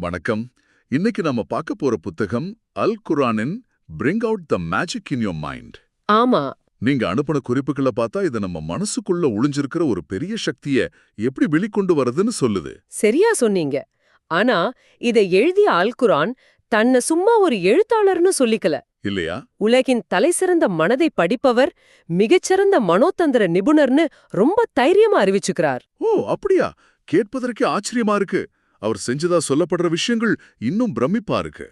வணக்கம். இன்னைக்கு நம்ம பார்க்க போற புத்தகம் அல் குரானின் bring out the magic in your mind ஆமா. நீங்க அனுப்பின குறிப்புகளை பார்த்தா இது நம்ம மனசுக்குள்ள ஒளிஞ்சிருக்கிற ஒரு பெரிய சக்திய எப்படி வெளிக்கொண்டு வரதுன்னு சொல்லுது. சரியா சொன்னீங்க. ஆனா இதை எழுதிய அல்குரான் தன்னை சும்மா ஒரு எழுத்தாளர்னு சொல்லிக்கல. இல்லையா? உலகின் தலைசிறந்த மனதை படிப்பவர் மிகச்சிறந்த மனோதந்திர நிபுணர்னு ரொம்ப தைரியமா அறிவிச்சுக்கிறார். ஓ அப்படியா? கேட்பதற்கே ஆச்சரியமா இருக்கு. அவர் செஞ்சதா சொல்லப்படுற விஷயங்கள் இன்னும் பிரமிப்பா இருக்கு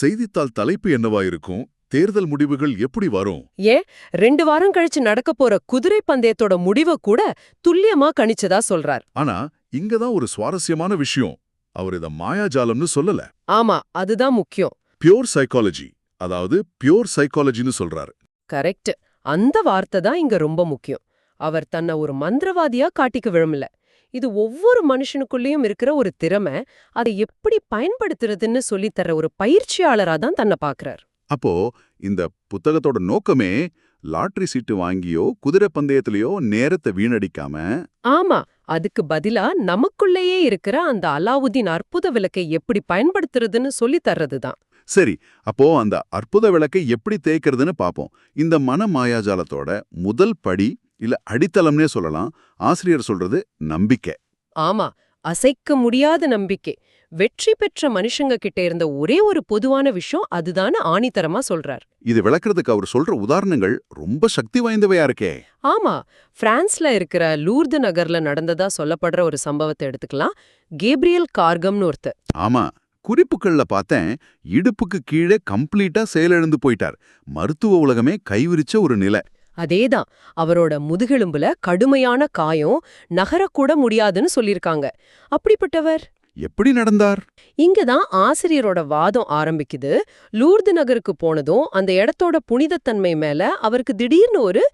செய்தித்தாள் தலைப்பு என்னவா இருக்கும்? தேர்தல் முடிவுகள் எப்படி வரும்? ஏன் ரெண்டு வாரம் கழிச்சு நடக்க போற குதிரை பந்தயத்தோட முடிவை கூட துல்லியமா கணிச்சதா சொல்றார். ஆனா இங்கதான் ஒரு சுவாரஸ்யமான விஷயம். அவர் இத மாயாஜாலம்னு சொல்லல. ஆமா அதுதான் முக்கியம். பியோர் சைக்காலஜி அதாவது பியோர் சைக்காலஜின்னு சொல்றாரு. கரெக்ட் அந்த வார்த்தை தான் இங்க ரொம்ப முக்கியம். அவர் தன்னை ஒரு மந்திரவாதியா காட்டிக்க விரும்பல இது ஒவ்வொரு மனுஷனுக்குள்ளேயும் இருக்கிற ஒரு திறமை. அதை எப்படி பயன்படுத்துறதுன்னு சொல்லித் தர ஒரு பயிற்சியாளரா தான் தன்னை பாக்குறார். அப்போ இந்த புத்தகத்தோட நோக்கமே லாட்டரி சீட்டு வாங்கியோ குதிரை பந்தயத்திலயோ நேரத்தை வீணடிக்காம? ஆமா அதுக்கு பதிலா நமக்குள்ளேயே இருக்கிற அந்த அலாவுதீன் அற்புத விளக்கை எப்படி பயன்படுத்துறதுன்னு சொல்லித் தர்றதுதான் சரி அப்போ அந்த அற்புத விளக்கை எப்படி தேய்க்கிறதுன்னு பாப்போம். இந்த மன மாயாஜாலத்தோட முதல் படி இல்ல அடித்தளம்னே சொல்லலாம். ஆசிரியர் சொல்றது நம்பிக்கை. ஆமா அசைக்க முடியாத நம்பிக்கை. வெற்றி பெற்ற மனுஷங்க கிட்ட இருந்த ஒரே ஒரு பொதுவான விஷயம் அதுதான்னு ஆணித்தரமா சொல்றார். இது விளக்குறதுக்கு அவர் சொல்ற உதாரணங்கள் ரொம்ப சக்தி வாய்ந்தவையா இருக்கே. ஆமா பிரான்ஸ்ல இருக்கிற லூர்து நகர்ல நடந்ததா சொல்லப்படுற ஒரு சம்பவத்தை எடுத்துக்கலாம். கேப்ரியல் கார்கம்னு ஒருத்தர். ஆமா குறிப்புகள்ல பார்த்தேன் இடுப்புக்கு கீழே கம்ப்ளீட்டா செயலிழந்து போயிட்டார். மருத்துவ உலகமே கைவிரிச்ச ஒரு நிலை. அதேதான் அவரோட முதுகெலும்புல கடுமையான காயம் நகரக்கூட முடியாதுன்னு சொல்லிருக்காங்க அப்படிப்பட்டவர்? எப்படி நடந்தார்? இங்கதான் ஆசிரியரோட வாதம் ஆரம்பிக்குது. லூர்து நகருக்கு போனதும் அந்த இடத்தோட புனிதத்தன்மை மேல அவருக்கு திடீர்னு ஒரு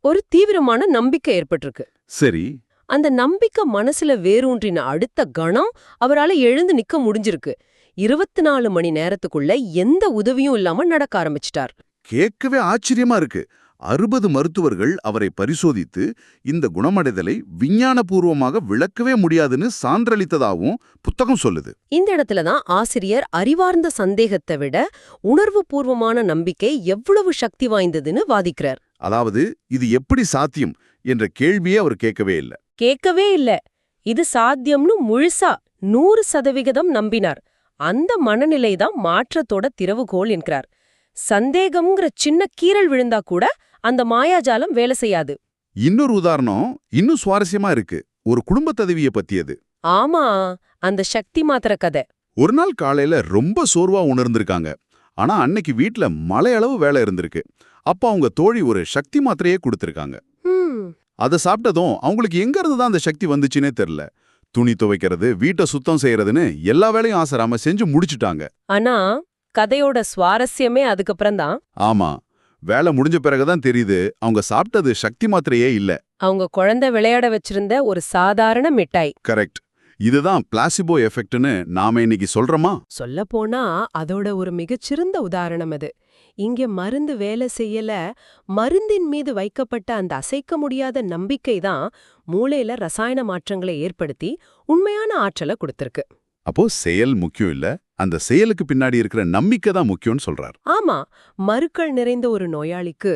ஒரு தீவிரமான நம்பிக்கை ஏற்பட்டிருக்கு. சரி. அந்த நம்பிக்கை மனசுல வேரூன்றின அடுத்த கணம் அவரால எழுந்து நிக்க முடிஞ்சிருக்கு. இருபத்தி நாலு மணி நேரத்துக்குள்ள எந்த உதவியும் இல்லாம நடக்க ஆரம்பிச்சிட்டார். கேட்கவே ஆச்சரியமா இருக்கு. அறுபது மருத்துவர்கள் அவரை பரிசோதித்து இந்த குணமடைதலை விஞ்ஞானபூர்வமாக விளக்கவே முடியாதுன்னு சான்றளித்ததாகவும் புத்தகம் சொல்லுது. இந்த இடத்துல தான் ஆசிரியர் அறிவார்ந்த சந்தேகத்தை விட உணர்வுபூர்வமான நம்பிக்கை எவ்வளவு சக்தி வாய்ந்ததுன்னு வாதிக்கிறார். அதாவது இது எப்படி சாத்தியம் என்ற கேள்வியே அவர் கேட்கவே இல்லை. கேட்கவே இல்ல. இது சாத்தியம்னு முழுசா நூறு சதவிகிதம் நம்பினார். அந்த மனநிலை தான் மாற்றத்தோட திறவுகோல் என்கிறார். சந்தேகம்ங்கிற சின்ன கீறல் விழுந்தா கூட அந்த மாயாஜாலம் வேலை செய்யாது. இன்னொரு உதாரணம் இன்னும் சுவாரஸ்யமா இருக்கு. ஒரு குடும்ப ததவிய பத்தியது. ஆமா அந்த சக்தி மாத்திர கதை. ஒரு நாள் காலையில ரொம்ப சோர்வா உணர்ந்திருக்காங்க. ஆனா அன்னைக்கு வீட்ல மலையளவு வேலை இருந்திருக்கு. அப்ப அவங்க தோழி ஒரு சக்தி மாத்திரையே கொடுத்திருக்காங்க. அதை சாப்பிட்டதும் அவங்களுக்கு எங்க இருந்து தான் அந்த சக்தி வந்துச்சுன்னே தெரியல. துணி துவைக்கிறது வீட்டை சுத்தம் செய்யறதுன்னு எல்லா வேலையும் ஆசராம செஞ்சு முடிச்சிட்டாங்க. ஆனா கதையோட சுவாரஸ்யமே அதுக்கப்புறம் தான் ஆமா. வேலை முடிஞ்ச பிறகுதான் தெரியுது அவங்க சாப்பிட்டது சக்தி மாத்திரையே இல்ல. அவங்க குழந்தை விளையாட வச்சிருந்த ஒரு சாதாரண மிட்டாய். கரெக்ட். இதுதான் பிளாசிபோ எஃபெக்ட்னு நாம இன்னைக்கு சொல்றோமா? சொல்லப்போனா அதோட ஒரு மிகச்சிறந்த உதாரணம் அது. இங்க மருந்து வேலை செய்யல மருந்தின் மீது வைக்கப்பட்ட அந்த அசைக்க முடியாத நம்பிக்கை தான் மூளையில ரசாயன மாற்றங்களை ஏற்படுத்தி உண்மையான ஆற்றலை கொடுத்திருக்கு. அப்போ செயல் முக்கியம் இல்ல? அந்த செயலுக்கு பின்னாடி இருக்கிற நம்பிக்கை தான் முக்கியம்னு சொல்றார். ஆமா மருக்கள் நிறைந்த ஒரு நோயாளிக்கு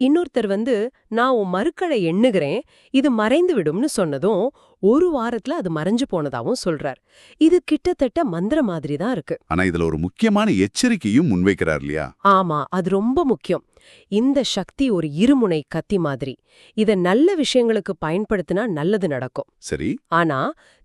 இன்னொருத்தர் வந்து நான் உன் மருக்களை எண்ணுகிறேன் இது மறைந்து விடும்னு சொன்னதும் ஒரு வாரத்துல அது மறைஞ்சு போனதாவும் சொல்றார். இது கிட்டத்தட்ட மந்திர மாதிரி தான் இருக்கு. ஆனா இதுல ஒரு முக்கியமான எச்சரிக்கையும் முன்வைக்கிறார் இல்லையா? ஆமா அது ரொம்ப முக்கியம். இந்த சக்தி ஒரு இருமுனை கத்தி மாதிரி. இத நல்ல விஷயங்களுக்கு பயன்படுத்தினா நல்லது நடக்கும். சரி. ஆனா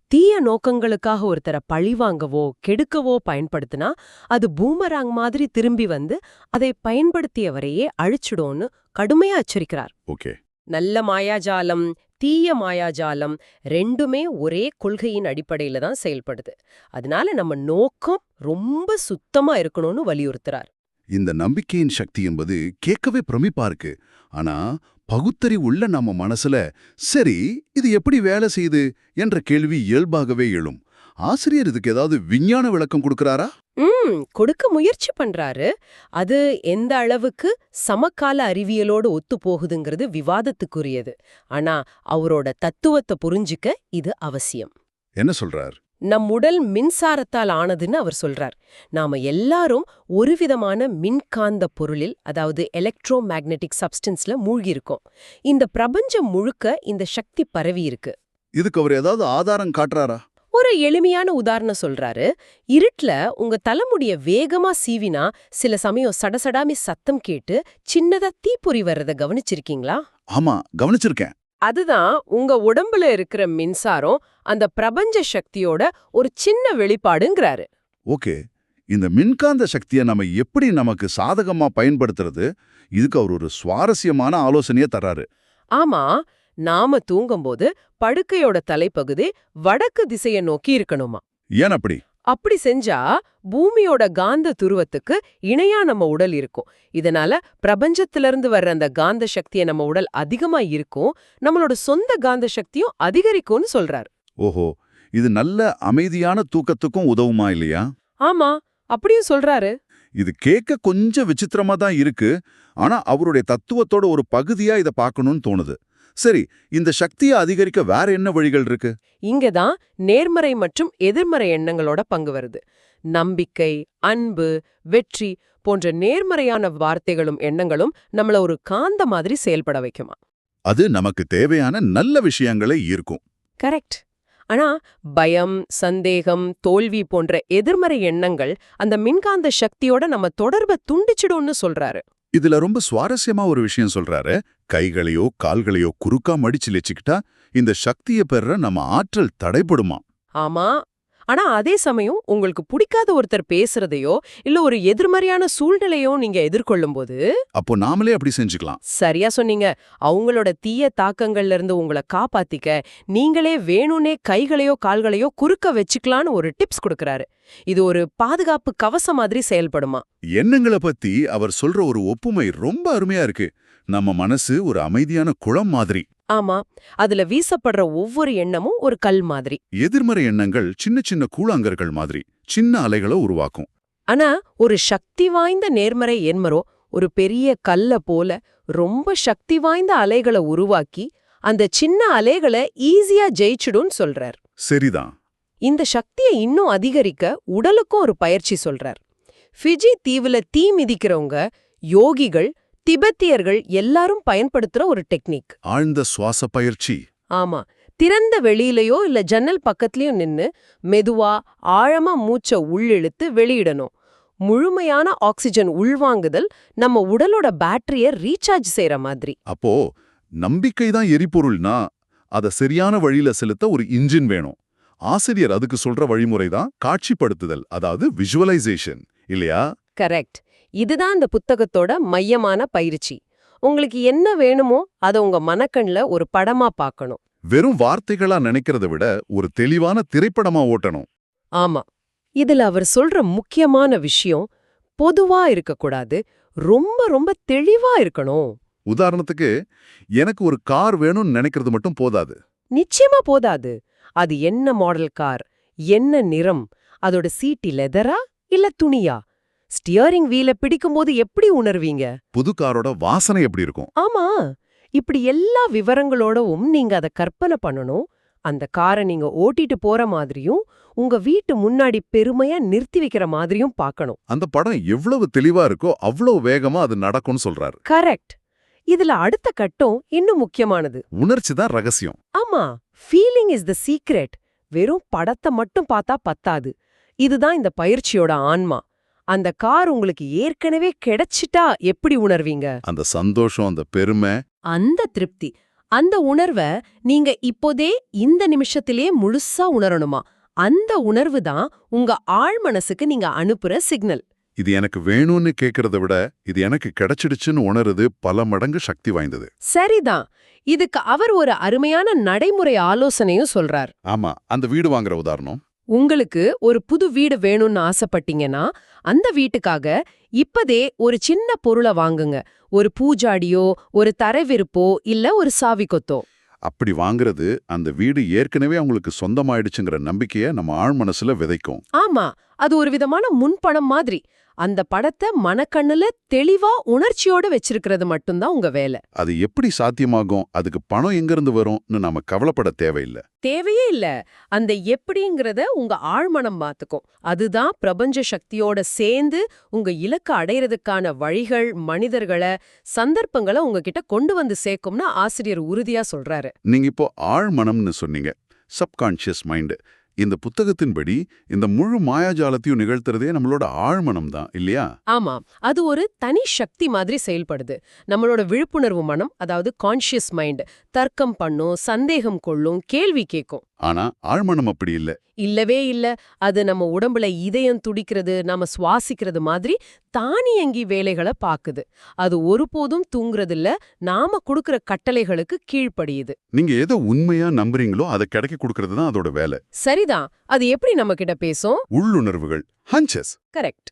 தீய நோக்கங்களுக்காக ஒருத்தரை பழிவாங்கவோ கெடுக்கவோ பயன்படுத்தினா அது பூமராங் மாதிரி திரும்பி வந்து அதை பயன்படுத்தியவரையே அழிச்சிடும்னு கடுமையா எச்சரிக்கிறார். ஓகே. நல்ல மாயாஜாலம் தீய மாயாஜாலம் ரெண்டுமே ஒரே கொள்கையின் அடிப்படையில தான் செயல்படுது. அதனால நம்ம நோக்கம் ரொம்ப சுத்தமா இருக்கணும்னு வலியுறுத்துறார். இந்த நம்பிக்கையின் சக்தி என்பது கேட்கவே பிரமிப்பா இருக்கு. ஆனா பகுத்தறி உள்ள நம்ம மனசுல சரி இது எப்படி வேலை செய்யுது? என்ற கேள்வி இயல்பாகவே எழும். ஆசிரியர் இதுக்கு ஏதாவது விஞ்ஞான விளக்கம் கொடுக்கறாரா? ம் கொடுக்க முயற்சி பண்றாரு. அது எந்த அளவுக்கு சமகால அறிவியலோடு ஒத்து போகுதுங்கிறது விவாதத்துக்குரியது. ஆனா அவரோட தத்துவத்தை புரிஞ்சுக்க இது அவசியம். என்ன சொல்றார்? நம் உடல் மின்சாரத்தால் ஆனதுன்னு அவர் சொல்றார். நாம எல்லாரும் ஒரு விதமான மின்காந்த பொருளில் அதாவது எலக்ட்ரோ மேக்னெட்டிக் சப்ஸ்டன்ஸ்ல மூழ்கி இருக்கோம் இந்த பிரபஞ்சம் முழுக்க இந்த சக்தி பரவி இருக்கு. இதுக்கு அவர் ஏதாவது ஆதாரம் காட்டுறாரா? ஒரு எளிமையான உதாரணம் சொல்றாரு. இருட்ல உங்க தலைமுடிய வேகமா சீவினா சில சமயம் சடசடாமி சத்தம் கேட்டு சின்னதா தீப்பொறி வர்றத கவனிச்சிருக்கீங்களா? ஆமா கவனிச்சிருக்கேன். அதுதான் உங்க உடம்புல இருக்கிற மின்சாரம் அந்த பிரபஞ்ச சக்தியோட ஒரு சின்ன வெளிப்பாடுங்கிறாரு. ஓகே. இந்த மின்காந்த சக்தியை நம்ம எப்படி நமக்கு சாதகமா பயன்படுத்துறது? இதுக்கு அவர் ஒரு சுவாரஸ்யமான ஆலோசனையை தர்றாரு. ஆமா நாம தூங்கும்போது படுக்கையோட தலைப்பகுதி வடக்கு திசைய நோக்கி இருக்கணுமா. ஏன் அப்படி? அப்படி செஞ்சா பூமியோட காந்த துருவத்துக்கு இணையா நம்ம உடல் இருக்கும். இதனால பிரபஞ்சத்திலிருந்து வர்ற அந்த காந்த சக்தியை நம்ம உடல் அதிகமா இருக்கும். நம்மளோட சொந்த காந்த சக்தியும் அதிகரிக்கும்னு சொல்றார். ஓஹோ இது நல்ல அமைதியான தூக்கத்துக்கும் உதவுமா இல்லையா? ஆமா அப்படியும் சொல்றாரு. இது கேட்க கொஞ்சம் விசித்திரமா தான் இருக்கு. ஆனா அவருடைய தத்துவத்தோட ஒரு பகுதியா இதை பார்க்கணும்னு தோணுது. சரி இந்த சக்தியை அதிகரிக்க வேற என்ன வழிகள் இருக்கு? இங்கதான் நேர்மறை மற்றும் எதிர்மறை எண்ணங்களோட பங்கு வருது. நம்பிக்கை அன்பு வெற்றி போன்ற நேர்மறையான வார்த்தைகளும் எண்ணங்களும் நம்மள ஒரு காந்த மாதிரி செயல்பட வைக்குமா? அது நமக்கு தேவையான நல்ல விஷயங்களை ஈர்க்கும். கரெக்ட். ஆனா பயம் சந்தேகம் தோல்வி போன்ற எதிர்மறை எண்ணங்கள் அந்த மின்காந்த சக்தியோட நம்ம தொடர்பை துண்டிச்சிடும்னு சொல்றாரு. இதுல ரொம்ப சுவாரஸ்யமா ஒரு விஷயம் சொல்றாரு. கைகளையோ கால்களையோ குறுக்கா மடிச்சு லெச்சுக்கிட்டா இந்த சக்தியை பெற நம்ம ஆற்றல் தடைப்படுமா ஆமா. ஆனா அதே சமயம் உங்களுக்கு பிடிக்காத ஒருத்தர் பேசுறதையோ இல்ல ஒரு எதிர்மறையான சூழ்நிலையோ நீங்க எதிர்கொள்ளும்போது அப்போ நாமளே அப்படி செஞ்சுக்கலாம். சரியா சொன்னீங்க. அவங்களோட தீய தாக்கங்கள்ல இருந்து உங்களை காப்பாத்திக்க நீங்களே வேணும்னே கைகளையோ கால்களையோ குறுக்க வச்சுக்கலான்னு ஒரு டிப்ஸ் கொடுக்கறாரு. இது ஒரு பாதுகாப்பு கவசம் மாதிரி செயல்படுமா? எண்ணங்களை பத்தி அவர் சொல்ற ஒரு ஒப்புமை ரொம்ப அருமையா இருக்கு. நம்ம மனசு ஒரு அமைதியான குளம் மாதிரி. ஆமா அதுல வீசப்படுற ஒவ்வொரு எண்ணமும் ஒரு கல் மாதிரி. எதிர்மறை எண்ணங்கள் சின்ன சின்ன கூழாங்கற்கள் மாதிரி சின்ன அலைகளை உருவாக்கும். ஆனா ஒரு சக்தி வாய்ந்த நேர்மறை எண்மரோ ஒரு பெரிய கல்ல போல ரொம்ப சக்தி வாய்ந்த அலைகளை உருவாக்கி அந்த சின்ன அலைகளை ஈஸியா ஜெயிச்சிடும்னு சொல்றார். சரிதான். இந்த சக்தியை இன்னும் அதிகரிக்க உடலுக்கும் ஒரு பயிற்சி சொல்றார். ஃபிஜி தீவுல தீ மிதிக்கிறவங்க யோகிகள் திபெத்தியர்கள் எல்லாரும் பயன்படுத்துற ஒரு டெக்னிக். ஆழ்ந்த சுவாச பயிற்சி. ஆமா. திறந்த வெளியிலயோ இல்ல ஜன்னல் பக்கத்துலயோ நின்னு மெதுவா ஆழமா மூச்ச உள்ளிழுத்து வெளியிடணும். முழுமையான ஆக்சிஜன் உள்வாங்குதல் நம்ம உடலோட பேட்டரிய ரீசார்ஜ் செய்யற மாதிரி. அப்போ நம்பிக்கை தான் எரிபொருள்னா அத சரியான வழியில செலுத்த ஒரு இன்ஜின் வேணும். ஆசிரியர் அதுக்கு சொல்ற வழிமுறை தான் காட்சிப்படுத்துதல் அதாவது விஷுவலைசேஷன் இல்லையா? கரெக்ட் இதுதான் இந்த புத்தகத்தோட மையமான பயிற்சி. உங்களுக்கு என்ன வேணுமோ அதை உங்க மனக்கண்ல ஒரு படமா பார்க்கணும். வெறும் வார்த்தைகளா நினைக்கிறத விட ஒரு தெளிவான திரைப்படமா ஓட்டணும். ஆமா. இதுல அவர் சொல்ற முக்கியமான விஷயம் பொதுவா இருக்கக்கூடாது ரொம்ப ரொம்ப தெளிவா இருக்கணும். உதாரணத்துக்கு எனக்கு ஒரு கார் வேணும்னு நினைக்கிறது மட்டும் போதாது. நிச்சயமா போதாது. அது என்ன மாடல் கார் என்ன நிறம் அதோட சீட்டி லெதரா இல்ல துணியா? ஸ்டியரிங் வீல பிடிக்கும்போது எப்படி உணர்வீங்க? புது காரோட வாசனை எப்படி இருக்கும்? ஆமா. இப்படி எல்லா விவரங்களோடவும் நீங்க அத கற்பனை பண்ணணும். அந்த காரை நீங்க ஓட்டிட்டு போற மாதிரியும் உங்க வீட்டு முன்னாடி பெருமையா நிறுத்தி வைக்கிற மாதிரியும் பார்க்கணும். அந்த படம் எவ்வளவு தெளிவா இருக்கோ அவ்வளவு வேகமா அது நடக்கும்னு சொல்றாரு. கரெக்ட். இதுல அடுத்த கட்டம் இன்னும் முக்கியமானது. உணர்ச்சி தான் ரகசியம். ஆமா. Feeling is the secret. வெறும் படத்தை மட்டும் பார்த்தா பத்தாது. இதுதான் இந்த பயிற்சியோட ஆன்மா. அந்த கார் உங்களுக்கு ஏற்கனவே கிடைச்சிட்டா எப்படி உணர்வீங்க? அந்த சந்தோஷம் அந்த பெருமை. அந்த திருப்தி. அந்த உணர்வை நீங்க இப்போதே இந்த நிமிஷத்திலே முழுசா உணரணுமா? அந்த உணர்வு தான் உங்க ஆழ் மனசுக்கு நீங்க அனுப்புற சிக்னல். இது எனக்கு வேணும்னு கேக்குறத விட இது எனக்கு கிடைச்சிடுச்சுன்னு உணருது பல மடங்கு சக்தி வாய்ந்தது. சரிதான். இதுக்கு அவர் ஒரு அருமையான நடைமுறை ஆலோசனையும் சொல்றார். ஆமா அந்த வீடு வாங்குற உதாரணம். உங்களுக்கு ஒரு புது வீடு வேணும்னு ஆசைப்பட்டீங்கன்னா அந்த வீட்டுக்காக இப்பதே ஒரு சின்ன பொருளை வாங்குங்க. ஒரு பூஜாடியோ ஒரு தரைவிருப்போ இல்ல ஒரு சாவி கொத்தோ. அப்படி வாங்குறது அந்த வீடு ஏற்கனவே அவங்களுக்கு சொந்தமாயிடுச்சுங்கிற நம்பிக்கைய நம்ம ஆழ் மனசுல விதைக்கும். ஆமா. அது ஒரு விதமான முன்பணம் மாதிரி. அந்த படத்தை மனக்கண்ணுல தெளிவா உணர்ச்சியோட வச்சிருக்கிறது மட்டும்தான் உங்க வேலை. அது எப்படி சாத்தியமாகும்? அதுக்கு பணம் எங்கிருந்து வரும்னு நாம கவலைப்பட தேவையில்லை. தேவையே இல்ல. அந்த எப்படிங்கிறத உங்க ஆழ்மனம் மாத்துக்கும். அதுதான் பிரபஞ்ச சக்தியோட சேர்ந்து உங்க இலக்க அடையறதுக்கான வழிகள் மனிதர்களை சந்தர்ப்பங்களை உங்ககிட்ட கொண்டு வந்து சேர்க்கும்னு ஆசிரியர் உறுதியா சொல்றாரு. நீங்க இப்போ ஆழ்மனம்னு சொன்னீங்க. Subconscious mind. இந்த புத்தகத்தின்படி இந்த முழு மாயாஜாலத்தையும் நிகழ்த்துறதே நம்மளோட ஆழ்மனம் தான் இல்லையா? ஆமா. அது ஒரு தனி சக்தி மாதிரி செயல்படுது. நம்மளோட விழிப்புணர்வு மனம் அதாவது கான்ஷியஸ் மைண்ட் தர்க்கம் பண்ணும் சந்தேகம் கொள்ளும் கேள்வி கேட்கும் ஆனா ஆழ்மனம் அப்படி இல்ல. இல்லவே இல்ல. அது நம்ம உடம்புல இதயம் துடிக்கிறது நாம சுவாசிக்கிறது மாதிரி தானியங்கி வேலைகளை பாக்குது. அது ஒருபோதும் தூங்குறது இல்ல நாம கொடுக்கிற கட்டளைகளுக்கு கீழ்ப்படியுது. நீங்க எதை உண்மையா நம்புறீங்களோ அதை கிடைக்க கொடுக்கறது தான் அதோட வேலை. சரிதான். அது எப்படி நம்ம கிட்ட பேசும்? உள்ளுணர்வுகள் ஹஞ்சஸ் கரெக்ட்.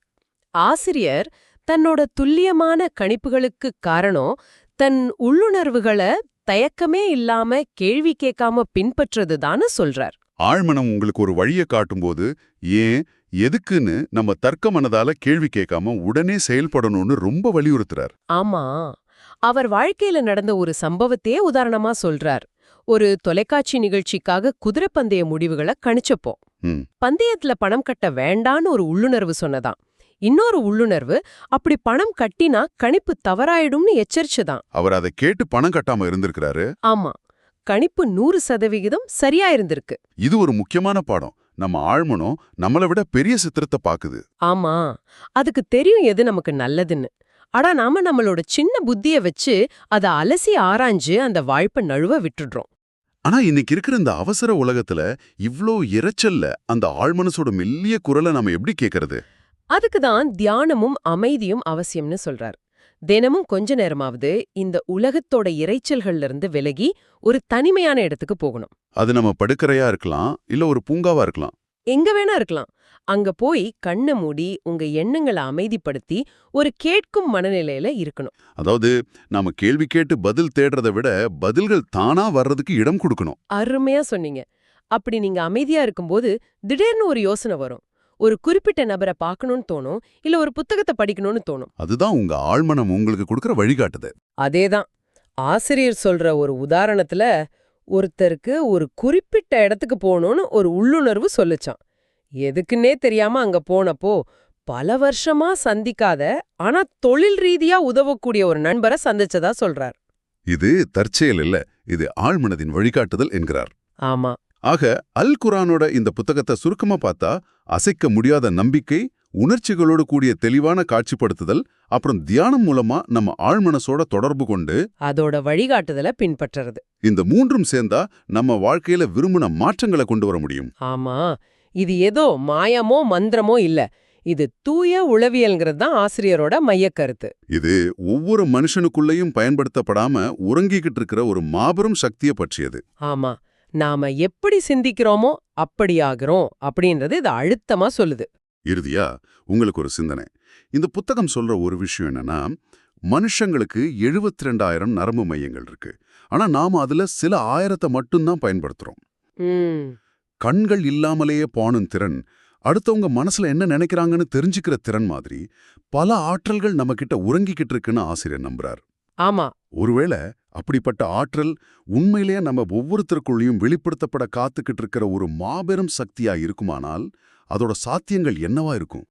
ஆசிரியர் தன்னோட துல்லியமான கணிப்புகளுக்கு காரணம் தன் உள்ளுணர்வுகளை தயக்கமே இல்லாம கேள்வி கேட்காம பின்பற்றதுதான்னு சொல்றார். ஆழ்மனம் உங்களுக்கு ஒரு வழியை காட்டும்போது ஏன் எதுக்குன்னு நம்ம தர்க்க மனதால கேள்வி கேட்காம உடனே செயல்படணும்னு ரொம்ப வலியுறுத்துறார். ஆமா. அவர் வாழ்க்கையில நடந்த ஒரு சம்பவத்தையே உதாரணமா சொல்றார். ஒரு தொலைக்காட்சி நிகழ்ச்சிக்காக குதிரைப்பந்தய முடிவுகளை கணிச்சப்போ. பந்தயத்துல பணம் கட்ட வேண்டான்னு ஒரு உள்ளுணர்வு சொன்னதாம். இன்னொரு உள்ளுணர்வு அப்படி பணம் கட்டினா கணிப்பு தவறாயிடும்னு எச்சரிச்சுதான் அவர் அதை கேட்டு பணம் கட்டாம இருந்திருக்கிறாரு. ஆமா. கணிப்பு நூறு சதவிகிதம் சரியா இருந்திருக்கு. இது ஒரு முக்கியமான பாடம். நம்ம ஆழ்மனம் நம்மளை விட பெரிய சித்திரத்தை பாக்குது ஆமா. அதுக்கு தெரியும் எது நமக்கு நல்லதுன்னு. ஆனா நாம நம்மளோட சின்ன புத்திய வச்சு அத அலசி ஆராய்ஞ்சு அந்த வாய்ப்பை நழுவ விட்டுடுறோம். ஆனா இன்னைக்கு இருக்கிற இந்த அவசர உலகத்துல இவ்ளோ இரைச்சல்ல அந்த ஆழ்மனசோட மெல்லிய குரலை நம்ம எப்படி கேக்குறது? அதுக்கு தான் தியானமும் அமைதியும் அவசியம்னு சொல்றார். தினமும் கொஞ்ச நேரமாவது இந்த உலகத்தோட இரைச்சல்கள்ல இருந்து விலகி ஒரு தனிமையான இடத்துக்கு போகணும். அது நம்ம படுக்கறையா இருக்கலாம் இல்ல ஒரு பூங்காவா இருக்கலாம். எங்க வேணா இருக்கலாம். அங்க போய் கண்ணை மூடி உங்க எண்ணங்களை அமைதிப்படுத்தி ஒரு கேட்கும் மனநிலையில இருக்கணும். அதாவது நாம கேள்வி கேட்டு பதில் தேடுறதை விட பதில்கள் தானா வர்றதுக்கு இடம் கொடுக்கணும். அருமையா சொன்னீங்க. அப்படி நீங்க அமைதியா இருக்கும்போது திடீர்னு ஒரு யோசனை வரும். ஒரு குறிப்பிட்ட நபரை பார்க்கணும்னு தோணும் இல்ல ஒரு புத்தகத்தை படிக்கணும்னு தோணும்? அதுதான் உங்க ஆழ்மனம் உங்களுக்கு கொடுக்கற வழிகாட்டுது அதேதான். ஆசிரியர் சொல்ற ஒரு உதாரணத்துல ஒருத்தருக்கு ஒரு குறிப்பிட்ட இடத்துக்கு போகணும்னு ஒரு உள்ளுணர்வு சொல்லுச்சான் எதுக்குன்னே தெரியாம அங்க போனப்போ பல வருஷமா சந்திக்காத ஆனா தொழில் ரீதியா உதவக்கூடிய ஒரு நண்பரை சந்திச்சதா சொல்றார். இது தற்செயல் இல்ல இது ஆழ்மனதின் வழிகாட்டுதல் என்கிறார். ஆமா. ஆக அல் குரானோட இந்த புத்தகத்தை சுருக்கமா பார்த்தா அசைக்க முடியாத நம்பிக்கை உணர்ச்சிகளோடு கூடிய தெளிவான காட்சிப்படுத்துதல் அப்புறம் தியானம் மூலமா நம்ம ஆழ்மனசோட தொடர்பு கொண்டு அதோட வழிகாட்டுதலை பின்பற்றுறது. இந்த மூன்றும் சேர்ந்தா நம்ம வாழ்க்கையில விரும்பின மாற்றங்களை கொண்டு வர முடியும். ஆமா. இது ஏதோ மாயமோ மந்திரமோ இல்ல. இது தூய உளவியல்ங்கிறது தான் ஆசிரியரோட மையக்கருத்து. இது ஒவ்வொரு மனுஷனுக்குள்ளேயும் பயன்படுத்தப்படாம உறங்கிக்கிட்டு இருக்கிற ஒரு மாபெரும் சக்தியை பற்றியது. ஆமா. நாம எப்படி சிந்திக்கிறோமோ அப்படியாகிறோம் அப்படின்றது இது அழுத்தமா சொல்லுது. இறுதியா உங்களுக்கு ஒரு சிந்தனை. இந்த புத்தகம் சொல்ற ஒரு விஷயம் என்னன்னா மனுஷங்களுக்கு 72000 ரெண்டாயிரம் நரம்பு மையங்கள் இருக்கு. ஆனா நாம அதுல சில ஆயிரத்தை மட்டும்தான் பயன்படுத்துறோம். கண்கள் இல்லாமலேயே பாணும் திறன் அடுத்தவங்க மனசுல என்ன நினைக்கிறாங்கன்னு தெரிஞ்சுக்கிற திறன் மாதிரி பல ஆற்றல்கள் நம்ம கிட்ட உறங்கிக்கிட்டு இருக்குன்னு ஆசிரியர் நம்புறார். ஆமா. ஒருவேளை அப்படிப்பட்ட ஆற்றல் உண்மையிலேயே நம்ம ஒவ்வொருத்தருக்குள்ளேயும் வெளிப்படுத்தப்பட காத்துக்கிட்டு இருக்கிற ஒரு மாபெரும் சக்தியா இருக்குமானால் அதோட சாத்தியங்கள் என்னவா இருக்கும்?